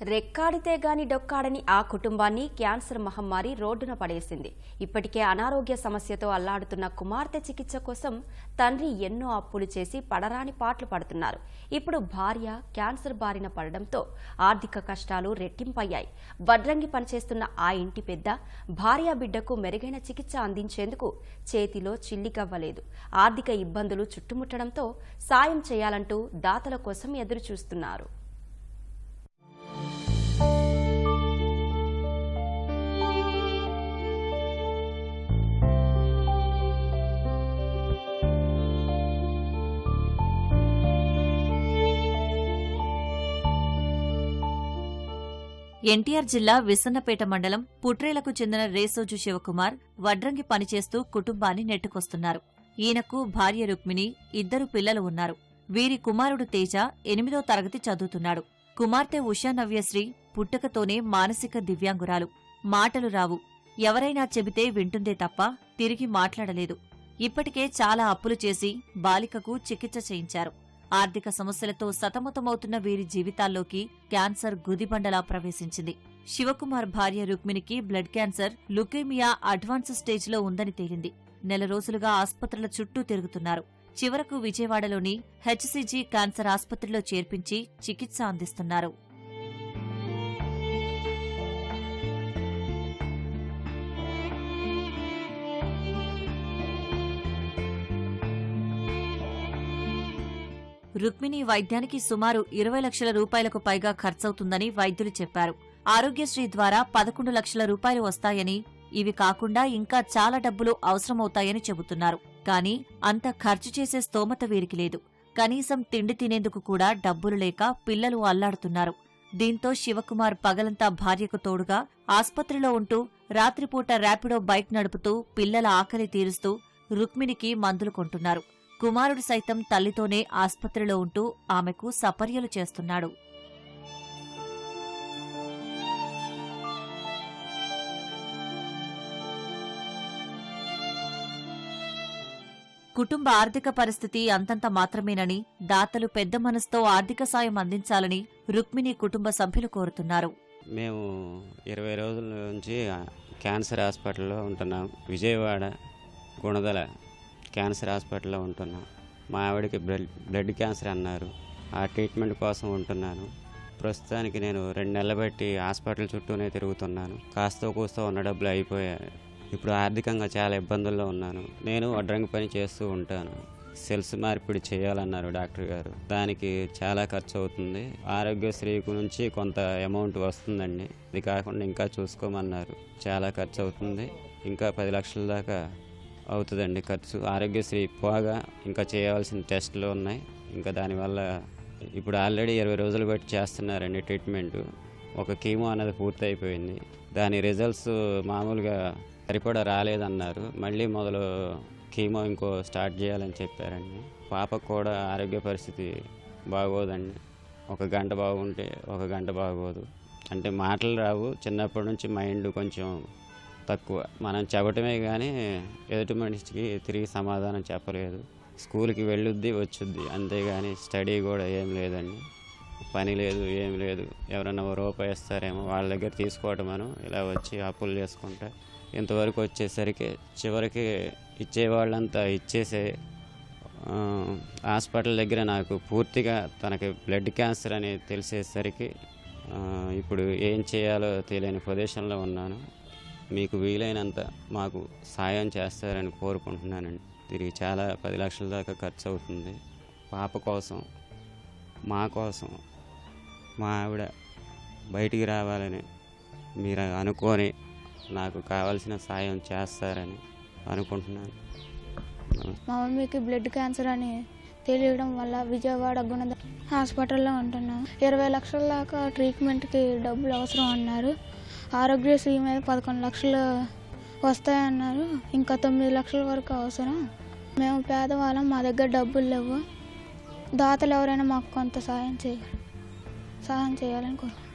రెక్కాడితే గాని డొక్కాడని ఆ కుటుంబాన్ని క్యాన్సర్ మహమ్మారి రోడ్డున పడేసింది. ఇప్పటికే అనారోగ్య సమస్యతో అల్లాడుతున్న కుమార్తె చికిత్స కోసం తండ్రి ఎన్నో అప్పులు చేసి పడరాని పాట్లు పడుతున్నారు. ఇప్పుడు భార్య క్యాన్సర్ బారిన పడడంతో ఆర్థిక కష్టాలు రెట్టింపయ్యాయి. వడ్రంగి పనిచేస్తున్న ఆ ఇంటి పెద్ద భార్య బిడ్డకు మెరుగైన చికిత్స అందించేందుకు చేతిలో చిల్లిగవ్వలేదు ఆర్థిక ఇబ్బందులు చుట్టుముట్టడంతో సాయం చేయాలంటూ దాతల కోసం ఎదురుచూస్తున్నారు. ఎన్టీఆర్ జిల్లా విసన్నపేట మండలం పుట్రేలకు చెందిన రేసోజు శివకుమార్ వడ్రంగి పనిచేస్తూ కుటుంబాన్ని నెట్టుకొస్తున్నారు. ఈయనకు భార్య రుక్మిణి ఇద్దరు పిల్లలు ఉన్నారు. వీరి కుమారుడు తేజ ఎనిమిదో తరగతి చదువుతున్నాడు. కుమార్తె ఉషా నవ్యశ్రీ మానసిక దివ్యాంగురాలు. మాటలు రావు. ఎవరైనా చెబితే వింటుందే తప్ప తిరిగి మాట్లాడలేదు. ఇప్పటికే చాలా అప్పులు చేసి బాలికకు చికిత్స చేయించారు. ఆర్థిక సమస్యలతో సతమతమవుతున్న వీరి జీవితాల్లోకి క్యాన్సర్ గుదిబండలా ప్రవేశించింది. శివకుమార్ భార్య రుక్మిణికి బ్లడ్ క్యాన్సర్ లుకేమియా అడ్వాన్స్ స్టేజ్లో ఉందని తేలింది. నెల రోజులుగా ఆస్పత్రుల చుట్టూ తిరుగుతున్నారు. చివరకు విజయవాడలోని హెచ్సిజీ క్యాన్సర్ ఆస్పత్రిలో చేర్పించి చికిత్స అందిస్తున్నారు. రుక్మిణి వైద్యానికి సుమారు ఇరవై లక్షల రూపాయలకు పైగా ఖర్చవుతుందని వైద్యులు చెప్పారు. ఆరోగ్యశ్రీ ద్వారా పదకొండు లక్షల రూపాయలు వస్తాయని ఇవి కాకుండా ఇంకా చాలా డబ్బులు అవసరమవుతాయని చెబుతున్నారు. కానీ అంత ఖర్చు చేసే స్తోమత వీరికి లేదు. కనీసం తిండి తినేందుకు కూడా డబ్బులు లేక పిల్లలు అల్లాడుతున్నారు. దీంతో శివకుమార్ పగలంతా భార్యకు తోడుగా ఆస్పత్రిలో ఉంటూ రాత్రిపూట ర్యాపిడో బైక్ నడుపుతూ పిల్లల ఆకలి తీరుస్తూ రుక్మిణికి మందులు కొంటున్నారు. కుమారుడు సైతం తల్లితోనే ఆస్పత్రిలో ఉంటూ ఆమెకు సపర్యలు చేస్తున్నాడు. కుటుంబ ఆర్థిక పరిస్థితి అంతంత మాత్రమేనని దాతలు పెద్ద మనసుతో ఆర్థిక సాయం అందించాలని రుక్మిణి కుటుంబ సభ్యులు కోరుతున్నారు. మేము ఇరవై రోజుల నుంచి క్యాన్సర్ హాస్పిటల్లో ఉంటున్నాం. విజయవాడ గుణదల క్యాన్సర్ హాస్పిటల్లో ఉంటున్నాను మా ఆవిడకి బ్లడ్ బ్లడ్ క్యాన్సర్ అన్నారు. ఆ ట్రీట్మెంట్ కోసం ఉంటున్నాను. ప్రస్తుతానికి నేను రెండు నెలలు బట్టి హాస్పిటల్ చుట్టూనే తిరుగుతున్నాను. కాస్త కూస్తో ఉన్న డబ్బులు అయిపోయాయి ఇప్పుడు ఆర్థికంగా చాలా ఇబ్బందుల్లో ఉన్నాను. నేను వడ్రంగి పని చేస్తూ ఉంటాను. సెల్స్ మార్పిడి చేయాలన్నారు డాక్టర్ గారు. దానికి చాలా ఖర్చు అవుతుంది. ఆరోగ్యశ్రీ నుంచి కొంత అమౌంట్ వస్తుందండి. ఇది కాకుండా ఇంకా చూసుకోమన్నారు. చాలా ఖర్చు అవుతుంది. ఇంకా పది లక్షల దాకా అవుతుందండి. ఖర్చు ఆరోగ్యశ్రీ పోగా ఇంకా చేయవలసిన టెస్టులు ఉన్నాయి. ఇంకా దానివల్ల ఇప్పుడు ఆల్రెడీ ఇరవై రోజులు బట్టి చేస్తున్నారండి ట్రీట్మెంట్. ఒక కీమో అనేది పూర్తి అయిపోయింది దాని రిజల్ట్స్ మామూలుగా సరిపడా రాలేదన్నారు. మళ్ళీ మొదలు కీమో ఇంకో స్టార్ట్ చేయాలని చెప్పారండి. పాపకు కూడా ఆరోగ్య పరిస్థితి బాగోదండి. ఒక గంట బాగుంటే ఒక గంట బాగోదు. అంటే మాటలు రావు. చిన్నప్పటి నుంచి మైండ్ కొంచెం తక్కువ. మనం చెప్పటమే కానీ ఎదుటి మనిషికి తిరిగి సమాధానం చెప్పలేదు. స్కూల్కి వెళ్ళుద్ది వచ్చుద్ది. అంతేగాని స్టడీ కూడా ఏం లేదండి. పని లేదు ఏం లేదు. ఎవరన్నా రూపాయి ఇస్తారేమో వాళ్ళ దగ్గర తీసుకోవటమను ఇలా వచ్చి అప్పులు చేసుకుంటా ఇంతవరకు వచ్చేసరికి చివరికి ఇచ్చేవాళ్ళంతా ఇచ్చేసే హాస్పిటల్ దగ్గర నాకు పూర్తిగా తనకి బ్లడ్ క్యాన్సర్ అని తెలిసేసరికి ఇప్పుడు ఏం చేయాలో తెలియని ప్రదేశంలో ఉన్నాను. మీకు వీలైనంత మాకు సాయం చేస్తారని కోరుకుంటున్నానండి. తిరిగి చాలా పది లక్షల దాకా ఖర్చు అవుతుంది పాప కోసం మా కోసం మా ఆవిడ బయటికి రావాలని మీరు అనుకొని నాకు కావాల్సిన సాయం చేస్తారని అనుకుంటున్నాను. మా మమ్మీకి బ్లడ్ క్యాన్సర్ అని తెలియడం వల్ల విజయవాడ గుణద హాస్పిటల్లో ఉంటున్నాం. ఇరవై లక్షల దాకా ట్రీట్మెంట్కి డబ్బులు అవసరం అన్నారు. ఆరోగ్యశ్రీ మీద పదకొండు లక్షలు వస్తాయన్నారు. ఇంకా తొమ్మిది లక్షల వరకు అవసరం. మేము పేదవాళ్ళం మా దగ్గర డబ్బులు లేవు. దాతలు ఎవరైనా మాకు కొంత సహాయం చేయాలి సహాయం చేయాలని కోరు